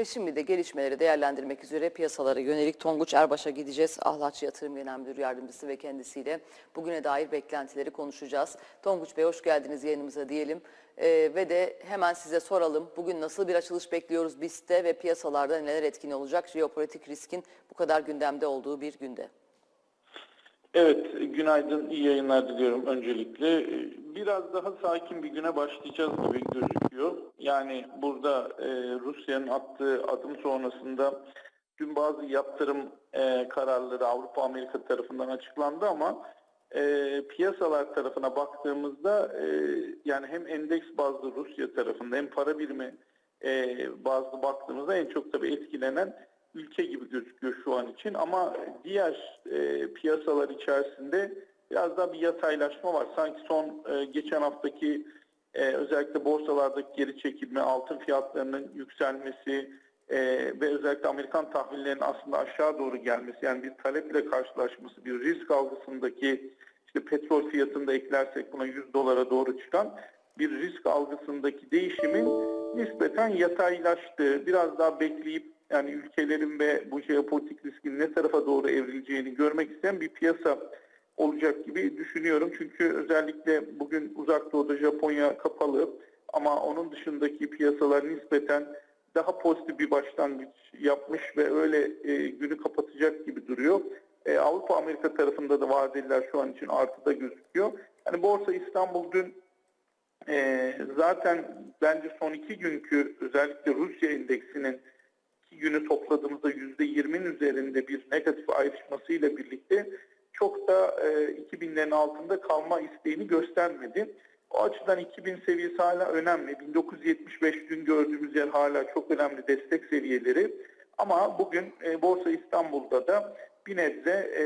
Ve şimdi de gelişmeleri değerlendirmek üzere piyasalara yönelik Tonguç Erbaş'a gideceğiz. Ahlatçı Yatırım Genel Müdür Yardımcısı ve kendisiyle bugüne dair beklentileri konuşacağız. Tonguç Bey hoş geldiniz yayınımıza diyelim. Ee, ve de hemen size soralım. Bugün nasıl bir açılış bekliyoruz BIST'te ve piyasalarda neler etkin olacak? Jeopolitik riskin bu kadar gündemde olduğu bir günde. Evet, günaydın, iyi yayınlar diliyorum öncelikle. Ee, Biraz daha sakin bir güne başlayacağız gibi gözüküyor. Yani burada e, Rusya'nın attığı adım sonrasında dün bazı yaptırım e, kararları Avrupa Amerika tarafından açıklandı ama e, piyasalar tarafına baktığımızda e, yani hem endeks bazlı Rusya tarafında hem para birimi e, bazlı baktığımızda en çok tabii etkilenen ülke gibi gözüküyor şu an için ama diğer e, piyasalar içerisinde biraz daha bir yataylaşma var. Sanki son e, geçen haftaki e, özellikle borsalardaki geri çekilme, altın fiyatlarının yükselmesi e, ve özellikle Amerikan tahvillerinin aslında aşağı doğru gelmesi yani bir taleple karşılaşması, bir risk algısındaki işte petrol fiyatında eklersek buna 100 dolara doğru çıkan bir risk algısındaki değişimin nispeten yataylaştığı, biraz daha bekleyip yani ülkelerin ve bu jeopolitik riskin ne tarafa doğru evrileceğini görmek isteyen bir piyasa olacak gibi düşünüyorum. Çünkü özellikle bugün uzak doğuda Japonya kapalı ama onun dışındaki piyasalar nispeten daha pozitif bir başlangıç yapmış ve öyle e, günü kapatacak gibi duruyor. E, Avrupa Amerika tarafında da vadeliler şu an için artıda gözüküyor. Yani Borsa İstanbul dün e, zaten bence son iki günkü özellikle Rusya endeksinin günü topladığımızda yüzde yirminin üzerinde bir negatif ayrışmasıyla birlikte çok da e, 2000'lerin altında kalma isteğini göstermedi. O açıdan 2000 seviyesi hala önemli. 1975 dün gördüğümüz yer hala çok önemli destek seviyeleri. Ama bugün e, Borsa İstanbul'da da bir nebze e,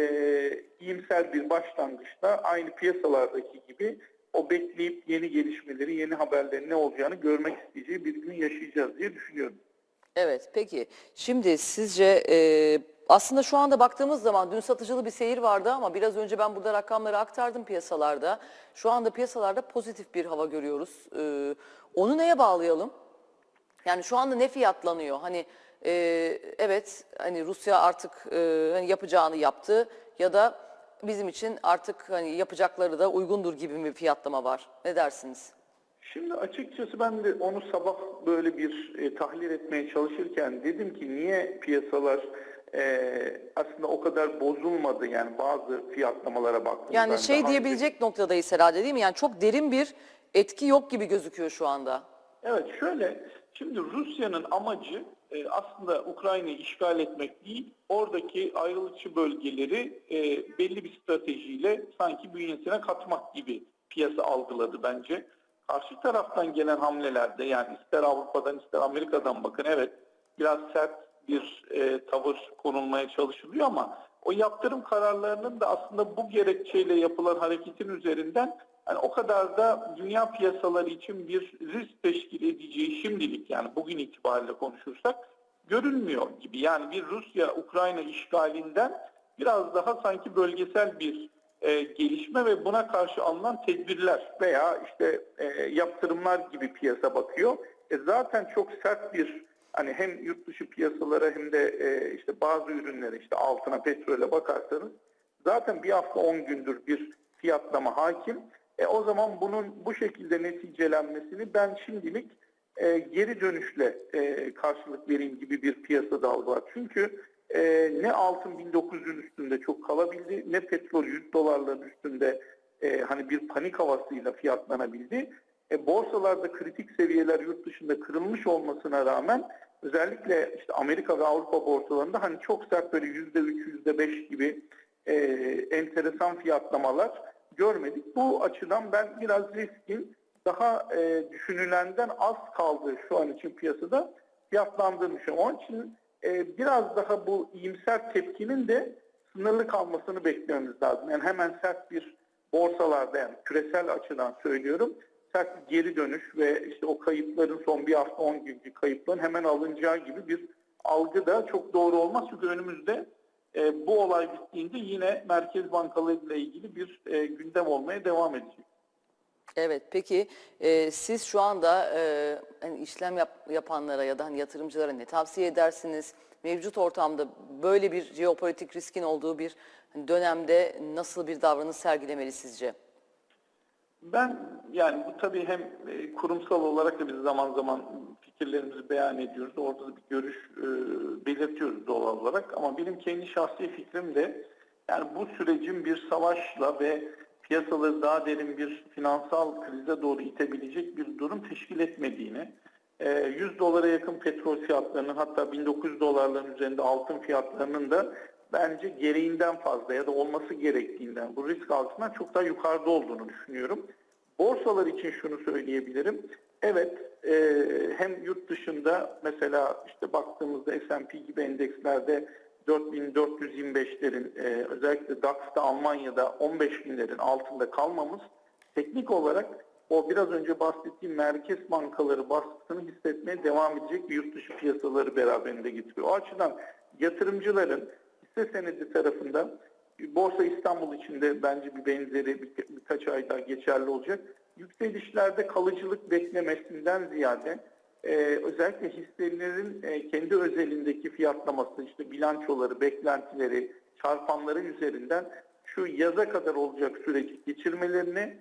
iyimser bir başlangıçta aynı piyasalardaki gibi o bekleyip yeni gelişmeleri, yeni haberlerin ne olacağını görmek isteyeceği bir gün yaşayacağız diye düşünüyorum. Evet peki şimdi sizce e, aslında şu anda baktığımız zaman dün satıcılı bir seyir vardı ama biraz önce ben burada rakamları aktardım piyasalarda. Şu anda piyasalarda pozitif bir hava görüyoruz. E, onu neye bağlayalım? Yani şu anda ne fiyatlanıyor? Hani e, evet hani Rusya artık e, hani yapacağını yaptı ya da bizim için artık hani yapacakları da uygundur gibi bir fiyatlama var. Ne dersiniz? Şimdi açıkçası ben de onu sabah böyle bir e, tahlil etmeye çalışırken dedim ki niye piyasalar e, aslında o kadar bozulmadı yani bazı fiyatlamalara baktım. Yani şey diyebilecek noktadayız herhalde değil mi? Yani çok derin bir etki yok gibi gözüküyor şu anda. Evet şöyle, şimdi Rusya'nın amacı e, aslında Ukrayna'yı işgal etmek değil, oradaki ayrılıkçı bölgeleri e, belli bir stratejiyle sanki bünyesine katmak gibi piyasa algıladı bence. Karşı taraftan gelen hamlelerde yani ister Avrupa'dan ister Amerika'dan bakın evet biraz sert bir e, tavır konulmaya çalışılıyor ama o yaptırım kararlarının da aslında bu gerekçeyle yapılan hareketin üzerinden yani o kadar da dünya piyasaları için bir risk teşkil edeceği şimdilik yani bugün itibariyle konuşursak görünmüyor gibi. Yani bir Rusya-Ukrayna işgalinden biraz daha sanki bölgesel bir e, gelişme ve buna karşı alınan tedbirler veya işte e, yaptırımlar gibi piyasa bakıyor. E, zaten çok sert bir hani hem yurt dışı piyasalara hem de e, işte bazı ürünlere işte altına petrole bakarsanız zaten bir hafta 10 gündür bir fiyatlama hakim. E, o zaman bunun bu şekilde neticelenmesini ben şimdilik e, geri dönüşle e, karşılık vereyim gibi bir piyasa dalga var. Çünkü e, ne altın 1900'ün üstünde çok kalabildi ne petrol 100 dolarların üstünde e, hani bir panik havasıyla fiyatlanabildi. E, borsalarda kritik seviyeler yurt dışında kırılmış olmasına rağmen özellikle işte Amerika ve Avrupa borsalarında hani çok sert böyle %3, %5 gibi e, enteresan fiyatlamalar görmedik. Bu açıdan ben biraz riskin daha e, düşünülenden az kaldığı şu an için piyasada fiyatlandığını düşünüyorum. Onun için e, biraz daha bu iyimser tepkinin de sınırlı kalmasını beklememiz lazım. Yani hemen sert bir borsalarda yani küresel açıdan söylüyorum sert bir geri dönüş ve işte o kayıpların son bir hafta 10 günkü kayıpların hemen alınacağı gibi bir algı da çok doğru olmaz. Çünkü önümüzde e, bu olay bittiğinde yine merkez bankalarıyla ilgili bir e, gündem olmaya devam edecek. Evet peki e, siz şu anda e, hani işlem yap- yapanlara ya da hani yatırımcılara ne tavsiye edersiniz? Mevcut ortamda böyle bir jeopolitik riskin olduğu bir hani dönemde nasıl bir davranış sergilemeli sizce? Ben yani bu tabii hem e, kurumsal olarak da biz zaman zaman fikirlerimizi beyan ediyoruz. Orada da bir görüş e, belirtiyoruz doğal olarak. Ama benim kendi şahsi fikrim de yani bu sürecin bir savaşla ve piyasaları daha derin bir finansal krize doğru itebilecek bir durum teşkil etmediğini, e, 100 dolara yakın petrol fiyatlarının hatta 1900 dolarların üzerinde altın fiyatlarının da bence gereğinden fazla ya da olması gerektiğinden bu risk altından çok daha yukarıda olduğunu düşünüyorum. Borsalar için şunu söyleyebilirim. Evet e, hem yurt dışında mesela işte baktığımızda S&P gibi endekslerde 4425'lerin e, özellikle DAX'ta Almanya'da 15.000'lerin altında kalmamız teknik olarak o biraz önce bahsettiğim merkez bankaları baskısını hissetmeye devam edecek bir yurt dışı piyasaları beraberinde getiriyor. O açıdan yatırımcıların hisse senedi tarafında Borsa İstanbul içinde bence bir benzeri bir, birkaç ay daha geçerli olacak. Yükselişlerde kalıcılık beklemesinden ziyade e, özellikle hisselerin e, kendi özelindeki fiyatlaması, işte bilançoları, beklentileri, çarpanları üzerinden şu yaza kadar olacak süreci geçirmelerini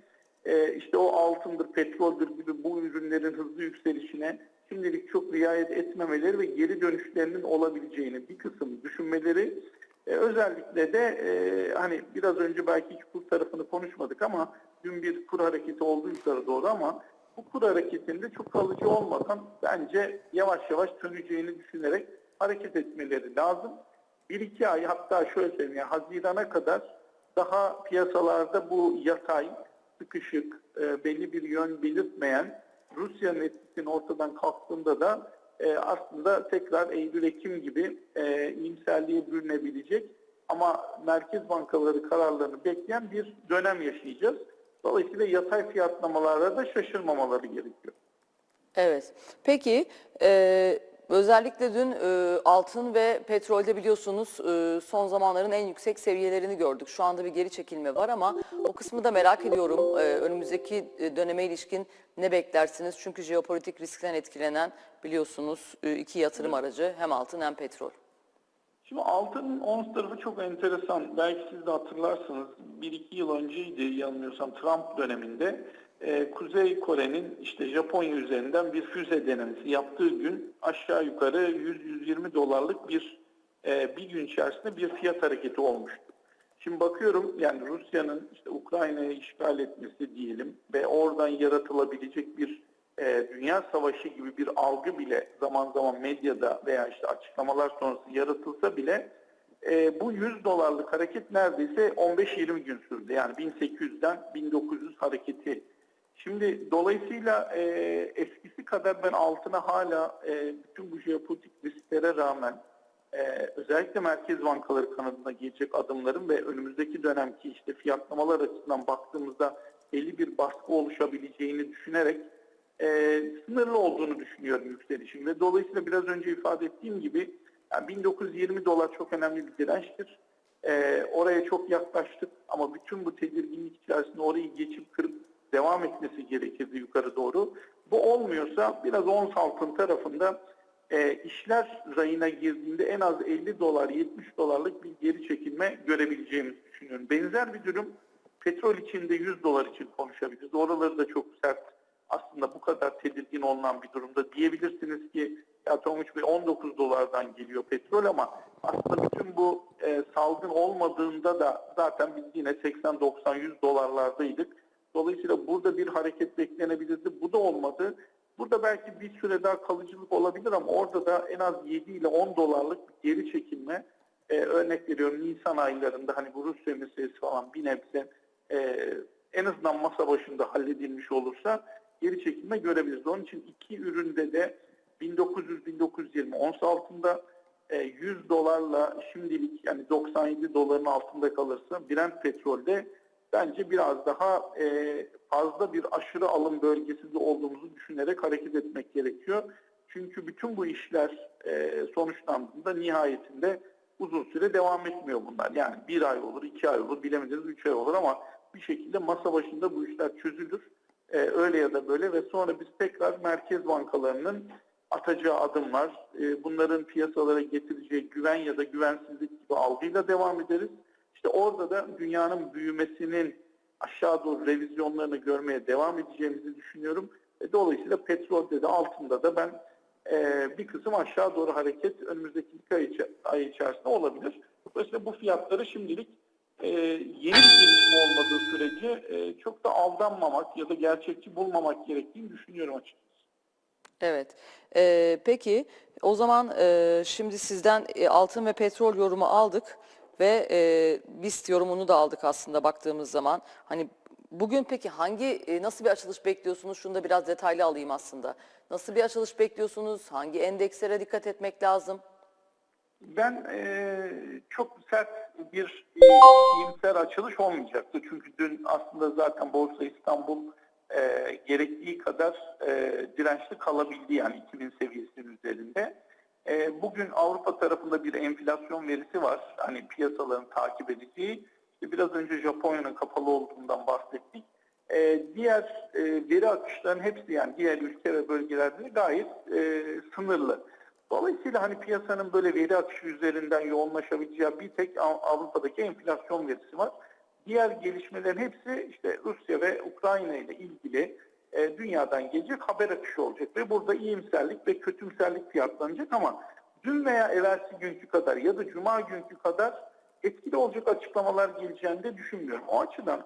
e, işte o altındır, petroldür gibi bu ürünlerin hızlı yükselişine şimdilik çok riayet etmemeleri ve geri dönüşlerinin olabileceğini bir kısım düşünmeleri e, özellikle de e, hani biraz önce belki iki kur tarafını konuşmadık ama dün bir kur hareketi oldu yukarı doğru ama bu kur hareketinde çok kalıcı olmadan bence yavaş yavaş döneceğini düşünerek hareket etmeleri lazım. Bir iki ay hatta şöyle söyleyeyim yani Haziran'a kadar daha piyasalarda bu yatay, sıkışık, e, belli bir yön belirtmeyen Rusya'nın etkisinin ortadan kalktığında da e, aslında tekrar Eylül-Ekim gibi e, iyimserliğe bürünebilecek ama merkez bankaları kararlarını bekleyen bir dönem yaşayacağız. Dolayısıyla yatay fiyatlamalarda da şaşırmamaları gerekiyor. Evet. Peki e, özellikle dün e, altın ve petrolde biliyorsunuz e, son zamanların en yüksek seviyelerini gördük. Şu anda bir geri çekilme var ama o kısmı da merak ediyorum. E, önümüzdeki e, döneme ilişkin ne beklersiniz? Çünkü jeopolitik riskten etkilenen biliyorsunuz e, iki yatırım aracı hem altın hem petrol. Şimdi altının ons tarafı çok enteresan. Belki siz de hatırlarsınız. Bir iki yıl önceydi yanılmıyorsam Trump döneminde e, Kuzey Kore'nin işte Japonya üzerinden bir füze denemesi yaptığı gün aşağı yukarı 100-120 dolarlık bir e, bir gün içerisinde bir fiyat hareketi olmuştu. Şimdi bakıyorum yani Rusya'nın işte Ukrayna'yı işgal etmesi diyelim ve oradan yaratılabilecek bir e, dünya savaşı gibi bir algı bile zaman zaman medyada veya işte açıklamalar sonrası yaratılsa bile e, bu 100 dolarlık hareket neredeyse 15-20 gün sürdü. Yani 1800'den 1900 hareketi. Şimdi dolayısıyla e, eskisi kadar ben altına hala e, bütün bu jeopolitik risklere rağmen ee, özellikle merkez bankaları kanadına gelecek adımların ve önümüzdeki dönemki işte fiyatlamalar açısından baktığımızda belli bir baskı oluşabileceğini düşünerek e, sınırlı olduğunu düşünüyorum yükselişin ve dolayısıyla biraz önce ifade ettiğim gibi yani 1920 dolar çok önemli bir dirençtir. Ee, oraya çok yaklaştık ama bütün bu tedirginlik içerisinde orayı geçip kırıp devam etmesi gerekirdi yukarı doğru. Bu olmuyorsa biraz ons altın tarafında e, işler rayına girdiğinde en az 50 dolar 70 dolarlık bir geri çekilme görebileceğimizi düşünüyorum. Benzer bir durum petrol için de 100 dolar için konuşabiliriz. Oraları da çok sert aslında bu kadar tedirgin olunan bir durumda diyebilirsiniz ki ya Tonguç Bey 19 dolardan geliyor petrol ama aslında bütün bu e, salgın olmadığında da zaten biz yine 80-90-100 dolarlardaydık. Dolayısıyla burada bir hareket beklenebilirdi. Bu da olmadı. Burada belki bir süre daha kalıcılık olabilir ama orada da en az 7 ile 10 dolarlık bir geri çekilme e, örnek veriyorum Nisan aylarında hani bu Rusya meselesi falan bir nebze e, en azından masa başında halledilmiş olursa geri çekilme görebiliriz. Onun için iki üründe de 1900-1920 ons altında e, 100 dolarla şimdilik yani 97 doların altında kalırsa Brent petrolde bence biraz daha e, fazla bir aşırı alım bölgesinde olduğumuzu düşünerek hareket etmek gerekiyor. Çünkü bütün bu işler e, sonuçlandığında nihayetinde uzun süre devam etmiyor bunlar. Yani bir ay olur, iki ay olur, bilemediniz üç ay olur ama bir şekilde masa başında bu işler çözülür. E, öyle ya da böyle ve sonra biz tekrar merkez bankalarının atacağı adımlar, e, bunların piyasalara getireceği güven ya da güvensizlik gibi algıyla devam ederiz. İşte orada da dünyanın büyümesinin aşağı doğru revizyonlarını görmeye devam edeceğimizi düşünüyorum. E, dolayısıyla petrolde de altında da ben e, bir kısım aşağı doğru hareket önümüzdeki iki ay, içe- ay içerisinde olabilir. Dolayısıyla bu fiyatları şimdilik e, yeni bir gelişme olmadığı sürece e, çok da aldanmamak ya da gerçekçi bulmamak gerektiğini düşünüyorum açıkçası. Evet. Ee, peki o zaman e, şimdi sizden e, altın ve petrol yorumu aldık ve e, BIST yorumunu da aldık aslında baktığımız zaman. Hani bugün peki hangi e, nasıl bir açılış bekliyorsunuz? Şunu da biraz detaylı alayım aslında. Nasıl bir açılış bekliyorsunuz? Hangi endekslere dikkat etmek lazım? Ben e, çok sert bir e, iyimser açılış olmayacaktı. Çünkü dün aslında zaten Borsa İstanbul e, gerektiği kadar e, dirençli kalabildi yani 2000 seviyesinin üzerinde. E, bugün Avrupa tarafında bir enflasyon verisi var. Hani piyasaların takip edeceği. İşte biraz önce Japonya'nın kapalı olduğundan bahsettik. E, diğer e, veri akışlarının hepsi yani diğer ülke ve bölgelerde de gayet e, sınırlı. Dolayısıyla hani piyasanın böyle veri akışı üzerinden yoğunlaşabileceği bir tek Av- Avrupa'daki enflasyon verisi var. Diğer gelişmelerin hepsi işte Rusya ve Ukrayna ile ilgili e, dünyadan gelecek haber akışı olacak ve burada iyimserlik ve kötümserlik fiyatlanacak ama dün veya evvelsi günkü kadar ya da cuma günkü kadar etkili olacak açıklamalar geleceğini de düşünmüyorum. O açıdan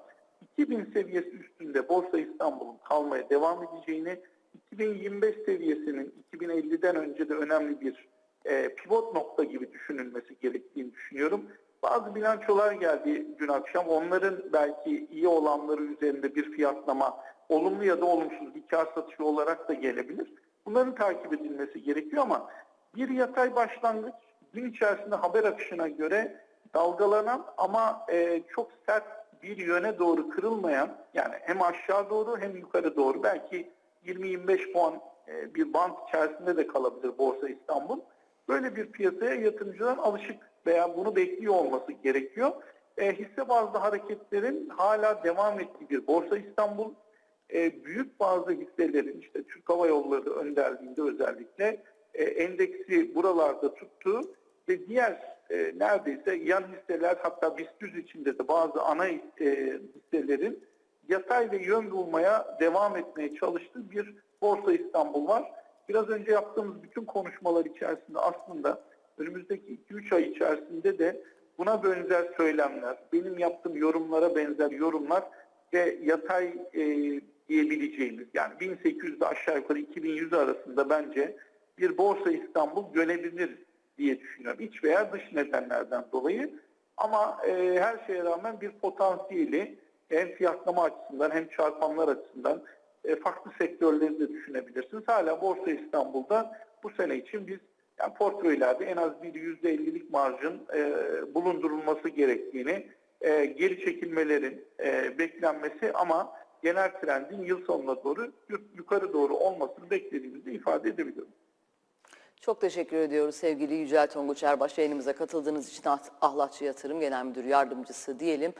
2000 seviyesi üstünde Borsa İstanbul'un kalmaya devam edeceğini, 2025 seviyesinin 2050'den önce de önemli bir e, pivot nokta gibi düşünülmesi gerektiğini düşünüyorum. Bazı bilançolar geldi dün akşam. Onların belki iyi olanları üzerinde bir fiyatlama, olumlu ya da olumsuz bir kar satışı olarak da gelebilir. Bunların takip edilmesi gerekiyor ama bir yatay başlangıç gün içerisinde haber akışına göre dalgalanan ama e, çok sert bir yöne doğru kırılmayan yani hem aşağı doğru hem yukarı doğru belki 20-25 puan e, bir band içerisinde de kalabilir Borsa İstanbul. Böyle bir piyasaya yatırımcıların alışık veya bunu bekliyor olması gerekiyor. E, hisse bazlı hareketlerin hala devam ettiği bir Borsa İstanbul e, büyük bazı hisselerin işte Türk Hava Yolları önderliğinde özellikle e, endeksi buralarda tuttu ve diğer e, neredeyse yan hisseler hatta BIST 100 içinde de bazı ana e, hisselerin yatay ve yön bulmaya devam etmeye çalıştığı bir Borsa İstanbul var. Biraz önce yaptığımız bütün konuşmalar içerisinde aslında önümüzdeki 2-3 ay içerisinde de buna benzer söylemler, benim yaptığım yorumlara benzer yorumlar ve yatay e, diyebileceğimiz yani 1800'de aşağı yukarı 2100 arasında bence bir Borsa İstanbul görebilir diye düşünüyorum. İç veya dış nedenlerden dolayı. Ama e, her şeye rağmen bir potansiyeli hem fiyatlama açısından hem çarpanlar açısından e, farklı sektörleri de düşünebilirsiniz. Hala Borsa İstanbul'da bu sene için biz yani portföylerde en az bir %50'lik marjın e, bulundurulması gerektiğini, e, geri çekilmelerin e, beklenmesi ama genel trendin yıl sonuna doğru yukarı doğru olmasını beklediğimizi ifade edebiliyorum. Çok teşekkür ediyoruz sevgili Yücel Tonguç Erbaş yayınımıza katıldığınız için Ah- Ahlatçı Yatırım Genel Müdür Yardımcısı diyelim.